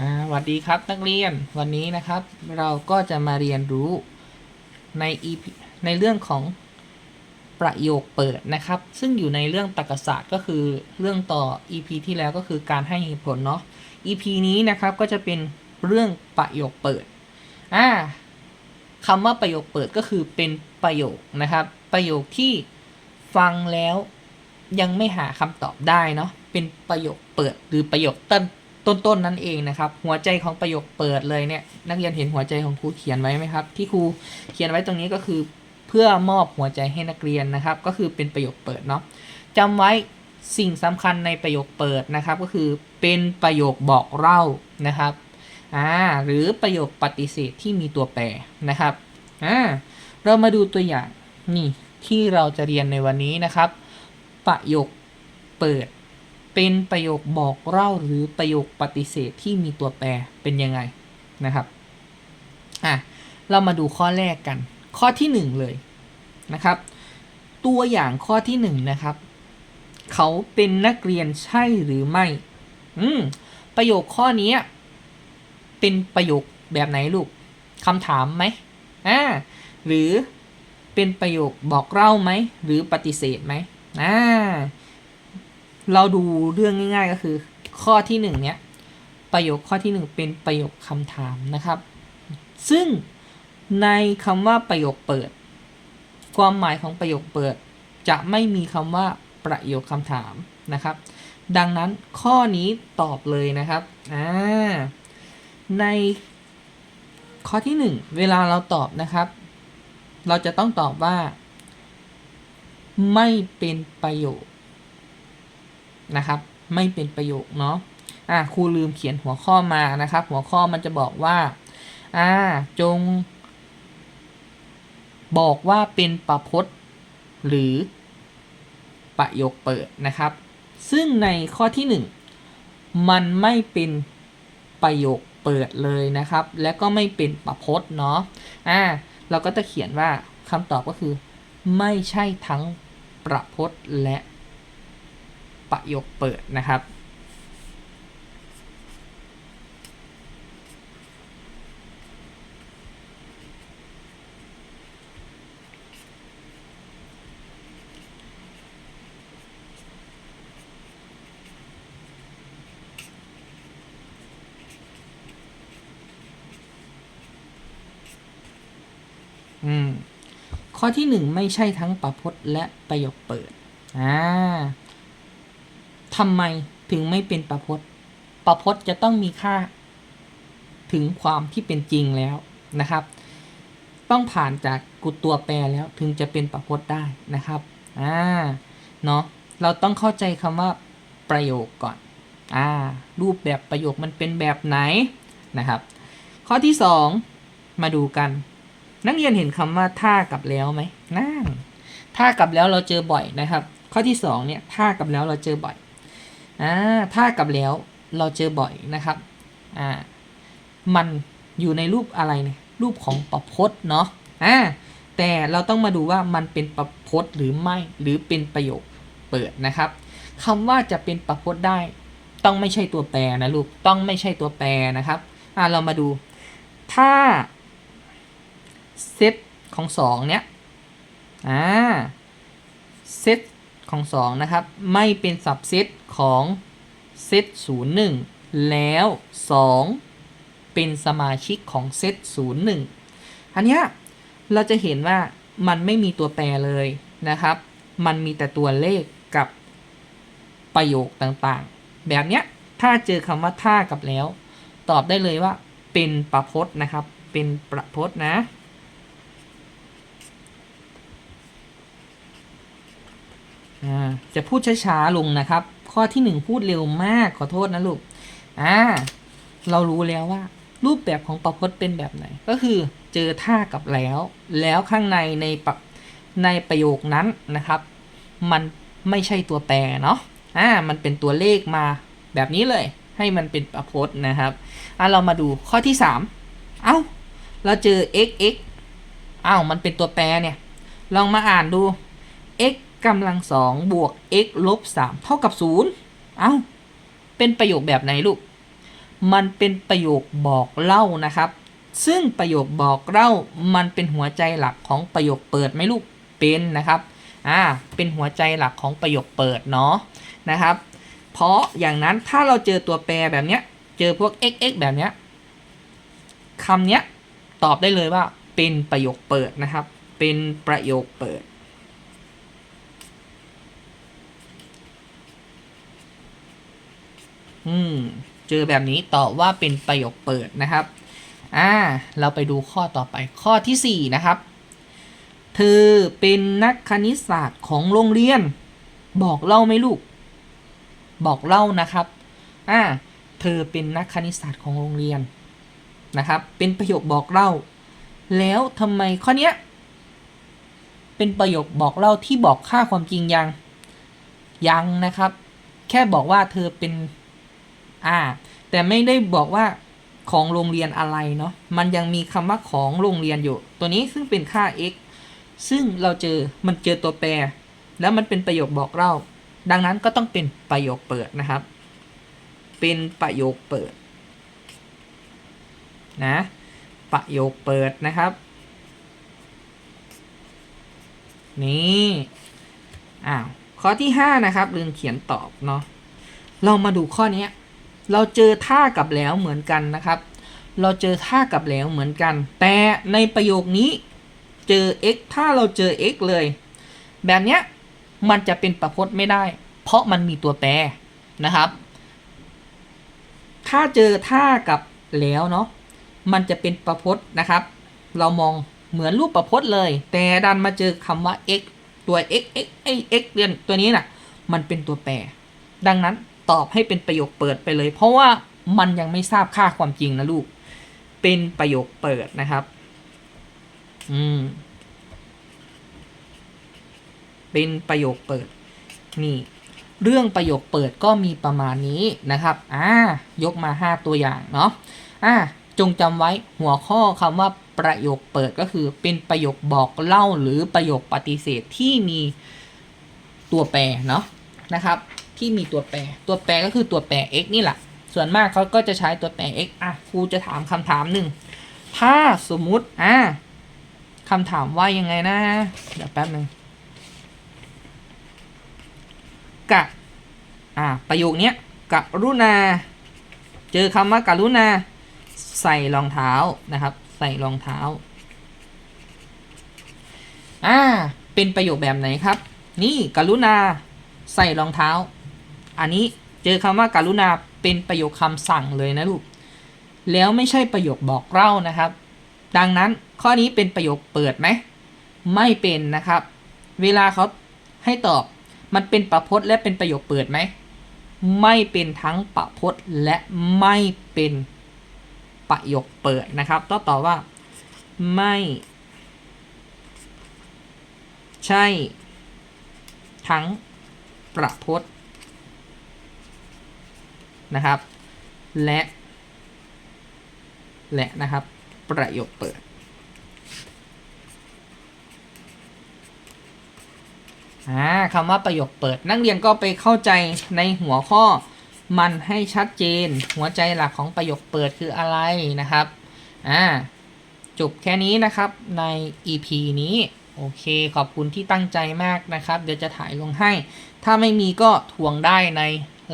สวัสดีครับนักเรียนวันนี้นะครับเราก็จะมาเรียนรู้ใน EP ในเรื่องของประโยคเปิดนะครับ ซึ่งอยู่ในเรื่องตรรกศาสตร์ก็คือเรื่องต่อ EP ที่แล้วก็คือการให้เหตุผลเนาะ EP นี้นะครับก็จะเป็นเรื่องประโยคเปิดอ่าคำว่าประโยคเปิดก็คือเป็นประโยคนะครับ ประโยคที่ฟังแล้วยังไม่หาคำตอบได้เนาะเป็นประโยคเปิดหรือประโยคต้น ต้นๆนั่นเองนะครับ หัวใจของประโยคเปิดเลยเนี่ยนักเรียนเห็นหัวใจของครูเขียนไว้ไหมครับ ที่ครูเขียนไว้ตรงนี้ก็คือ เพื่อมอบหัวใจให้นักเรียนนะครับ ก็คือเป็นประโยคเปิดเนาะจำไว้สิ่งสำคัญในประโยคเปิดนะครับ ก็คือเป็นประโยคบอกเล่านะครับอ่าหรือประโยคปฏิเสธที่มีตัวแปรนะครับอ่าเรามาดูตัวอย่างนี่ที่เราจะเรียนในวันนี้นะครับ ประโยคเปิด เป็นประโยคบอกเล่าหรือประโยคปฏิเสธที่มีตัวแปรเป็นยังไงนะครับอะเรามาดูข้อแรกกัน ข้อที่หนึ่งเลยนะครับ ตัวอย่างข้อที่หนึ่งนะครับ เขาเป็นนักเรียนใช่หรือไม่อืมประโยคข้อนี้เป็นประโยคแบบไหนลูกคำถามไหมอ่าหรือเป็นประโยคบอกเล่าไหม หรือปฏิเสธไหมอ่า เราดูเรื่องง่าย ๆ ก็คือ ข้อที่หนึ่งเนี้ยประโยคข้อที่หนึ่งเป็นประโยคคำถามนะครับ ซึ่งในคำว่าประโยคเปิด ความหมายของประโยคเปิด จะไม่มีคำว่าประโยคคำถามนะครับ ดังนั้นข้อนี้ตอบเลยนะครับอ่าในข้อที่หนึ่งเวลาเราตอบนะครับ เราจะต้องตอบว่า ไม่เป็นประโยค นะครับ ไม่เป็นประโยคเนาะอะครูลืมเขียนหัวข้อมานะครับ หัวข้อมันจะบอกว่าอ่าจง บอกว่าเป็นประพจน์ หรือประโยคเปิดนะครับ ซึ่งในข้อที่ 1 มันไม่เป็นประโยคเปิดเลยนะครับ และก็ไม่เป็นประพจน์เนาะอ่าเราก็จะเขียนว่าคำตอบก็คือ ไม่ใช่ทั้งประพจน์และ ประโยคเปิดนะครับ อืมข้อที่หนึ่งไม่ใช่ทั้งประพจน์และประโยคเปิด อ่า ทำไมถึงไม่เป็นประพจน์ ประพจน์จะต้องมีค่า ถึงความที่เป็นจริงแล้วนะครับ ต้องผ่านจากกุตัวแปรแล้วถึงจะเป็นประพจน์ได้นะครับอ่าเนาะเราต้องเข้าใจคำว่าประโยคก่อนอ่ารูปแบบประโยคมันเป็นแบบไหนนะครับ ข้อที่สองมาดูกัน นักเรียนเห็นคำว่าท่ากับแล้วไหมนั่นท่ากับแล้วเราเจอบ่อยนะครับ ข้อที่สองเนี่ยท่ากับแล้วเราเจอบ่อย อ่าท่ากับแล้วเราเจอบ่อยนะครับอ่ามันอยู่ในรูปอะไรเนี่ยรูปของประพจน์เนาะอ่าแต่เราต้องมาดูว่ามันเป็นประพจน์หรือไม่หรือเป็นประโยคเปิดนะครับคำว่าจะเป็นประพจน์ได้ ต้องไม่ใช่ตัวแปรนะลูกต้องไม่ใช่ตัวแปรนะครับอ่าเรามาดู ถ้าเซตของสองเนี้ยอ่าเซต ของสองนะครับ ไม่เป็นสับเซตของเซตศูนย์หนึ่งแล้วสองเป็นสมาชิกของเซตศูนย์หนึ่งอันเนี้ยเราจะเห็นว่ามันไม่มีตัวแปรเลยนะครับ มันมีแต่ตัวเลขกับประโยคต่างๆ แบบเนี้ยถ้าเจอคำว่าท่ากับแล้ว ตอบได้เลยว่าเป็นประพจน์นะครับ เป็นประพจน์นะ อ่า จะพูดช้าๆลงนะครับ ข้อที่หนึ่งพูดเร็วมากขอโทษนะลูกอ่าเรารู้แล้วว่า รูปแบบของประพจน์เป็นแบบไหน ก็คือเจอท่ากับแล้ว แล้วข้างในในปในประโยคนั้นนะครับ มันไม่ใช่ตัวแปรเนาะอ่ามันเป็นตัวเลขมาแบบนี้เลย ให้มันเป็นประพจน์นะครับอ่าเรามาดูข้อที่สามเอ้าเราเจอ x x อ้าวมันเป็นตัวแปรเนี่ย ลองมาอ่านดู x กำลังสองบวก x ลบสามเท่ากับศูนย์เอ้า เป็นประโยคแบบไหนลูก มันเป็นประโยคบอกเล่านะครับ ซึ่งประโยคบอกเล่ามันเป็นหัวใจหลักของประโยคเปิดไหมลูก เป็นนะครับ อ่า เป็นหัวใจหลักของประโยคเปิดเนาะนะครับ เพราะอย่างนั้นถ้าเราเจอตัวแปรแบบเนี้ย เจอพวก x x แบบเนี้ยคำเนี้ยตอบได้เลยว่าเป็นประโยคเปิดนะครับ เป็นประโยคเปิด อืม เจอแบบนี้ตอบว่าเป็นประโยคเปิดนะครับ อ่า เราไปดูข้อต่อไป ข้อที่ 4 นะครับ เธอเป็นนักคณิตศาสตร์ของโรงเรียน บอกเล่าไหมลูก บอกเล่านะครับ อ่า เธอเป็นนักคณิตศาสตร์ของโรงเรียนนะครับ เป็นประโยคบอกเล่า แล้วทำไมข้อเนี้ย เป็นประโยคบอกเล่าที่บอกค่าความจริงยัง ยังนะครับ แค่บอกว่าเธอเป็น อ่า แต่ไม่ได้บอกว่าของโรงเรียนอะไรเนาะ มันยังมีคำว่าของโรงเรียนอยู่ ตัวนี้ซึ่งเป็นค่า x ซึ่งเราเจอ มันเจอตัวแปร แล้วมันเป็นประโยคบอกเล่า ดังนั้นก็ต้องเป็นประโยคเปิดนะครับ เป็นประโยคเปิด นะ ประโยคเปิดนะครับ นี่ อ้าว ข้อที่ 5 นะครับลืมเขียนตอบเนาะ เรามาดูข้อนี้ เราเจอท่ากับแล้วเหมือนกันนะครับ เราเจอท่ากับแล้วเหมือนกัน แต่ในประโยคนี้เจอ x ถ้าเราเจอ x เลย แบบเนี้ยมันจะเป็นประพจน์ไม่ได้ เพราะมันมีตัวแปรนะครับ ถ้าเจอท่ากับแล้วเนาะมันจะเป็นประพจน์นะครับ เรามองเหมือนรูปประพจน์เลย แต่ดันมาเจอคำว่า x ตัว x x ไอ x เรียนตัวนี้น่ะ มันเป็นตัวแปร ดังนั้น ตอบให้เป็นประโยคเปิดไปเลย เพราะว่ามันยังไม่ทราบค่าความจริงนะลูก เป็นประโยคเปิดนะครับ อืม เป็นประโยคเปิด นี่ เรื่องประโยคเปิดก็มีประมาณนี้นะครับ อ่า ยกมา 5 ตัวอย่างเนาะ อ่า จงจำไว้หัวข้อคำว่าประโยคเปิดก็คือ เป็นประโยคบอกเล่าหรือประโยคปฏิเสธที่มีตัวแปรเนาะนะครับ ที่มีตัวแปร ตัวแปรก็คือตัวแปร x นี่แหละ ส่วนมากเขาก็จะใช้ตัวแปร x อะครูจะถามคำถามหนึ่ง ถ้าสมมุติอ่าคำถามว่ายังไงนะ เดี๋ยวแป๊บหนึ่งกะอ่าประโยคเนี้ยกะรุณา เจอคำว่ากะรุณา ใส่รองเท้านะครับ ใส่รองเท้าอ่าเป็นประโยคแบบไหนครับ นี่กรุณาใส่รองเท้า อันนี้เจอคำว่าการุณาเป็นประโยคคำสั่งเลยนะลูก แล้วไม่ใช่ประโยคบอกเล่านะครับ ดังนั้นข้อนี้เป็นประโยคเปิดไหม ไม่เป็นนะครับ เวลาเขาให้ตอบมันเป็นประพจน์และเป็นประโยคเปิดไหม ไม่เป็นทั้งประพจน์และไม่เป็นประโยคเปิดนะครับต้องตอบว่า ไม่ ใช่ ทั้งประพจน์ นะครับ และ และนะครับ ประโยคเปิดอ่าคำว่าประโยคเปิด นักเรียนก็ไปเข้าใจในหัวข้อมันให้ชัดเจน หัวใจหลักของประโยคเปิดคืออะไรนะครับอ่าจบแค่นี้นะครับใน EP นี้ โอเค ขอบคุณที่ตั้งใจมากนะครับ เดี๋ยวจะถ่ายลงให้ ถ้าไม่มีก็ทวงได้ใน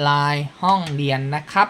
ไลน์ห้องเรียนนะครับ